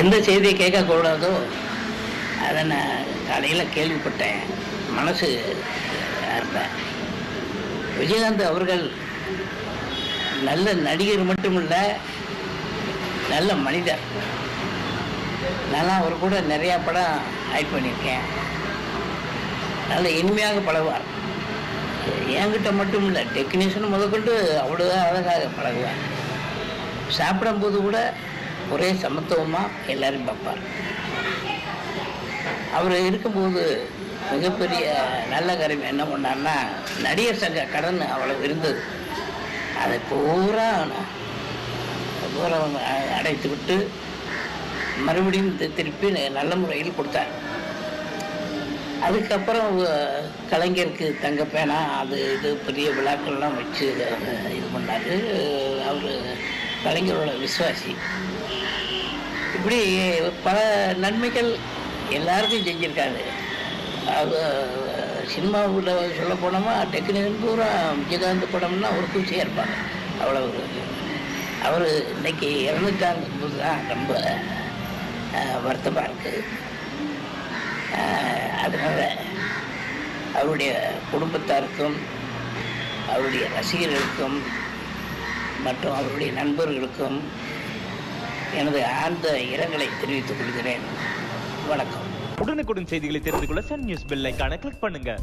எந்த செய்தியை கேட்கக்கூடாதோ அதை நான் காலையில் கேள்விப்பட்டேன். மனசு இருந்தேன் விஜயகாந்த் அவர்கள் நல்ல நடிகர் மட்டும் இல்லை நல்ல மனிதர். நல்லா அவர் கூட நிறையா படம் ஆக்ட் பண்ணியிருக்கேன். நல்ல இனிமையாக பழகுவார். என்கிட்ட மட்டும் இல்லை டெக்னீஷியன் முதற்கொண்டு அவ்வளோதான் அழகாக பழகுவார். சாப்பிடும்போது கூட ஒரே சமத்துவமாக எல்லாரும் பார்ப்பார். அவர் இருக்கும்போது மிகப்பெரிய நல்ல காரியம் என்ன பண்ணார்னா நடிகர் சங்க கடன் அவ்வளவு இருந்தது. அதை பூரா பூரா அ- அடைத்து விட்டு மறுபடியும் திருப்பி நல்ல முறையில் கொடுத்தார். அதுக்கப்புறம் கலைஞருக்கு தங்க பேனா அது இது பெரிய விழாக்கள்லாம் வச்சு இது பண்ணார். அவர் கலைஞரோட விசுவாசி. இப்படி பல நன்மைகள் எல்லாருக்கும் செஞ்சுருக்காரு. அது சினிமாவில் சொல்ல போனோமா டெக்னீஷியன் பூரா விஜயகாந்த் படம்னா ஒரு குசியாக இருப்பாங்க. அவ்வளோ அவர் இன்னைக்கு இறந்துட்டாங்க போது தான் ரொம்ப வருத்தமாக இருக்குது அதனால் அவருடைய குடும்பத்தாருக்கும் அவருடைய ரசிகர்களுக்கும் மற்றும் அவருடைய நண்பர்களுக்கும் எனது ஆழ்ந்த இரங்கலை தெரிவித்துக் கொள்கிறேன். வணக்கம். உடனுக்குடன் செய்திகளை தெரிந்து கொள்ள சன் நியூஸ் பெல்லைக்கான கிளிக் பண்ணுங்க.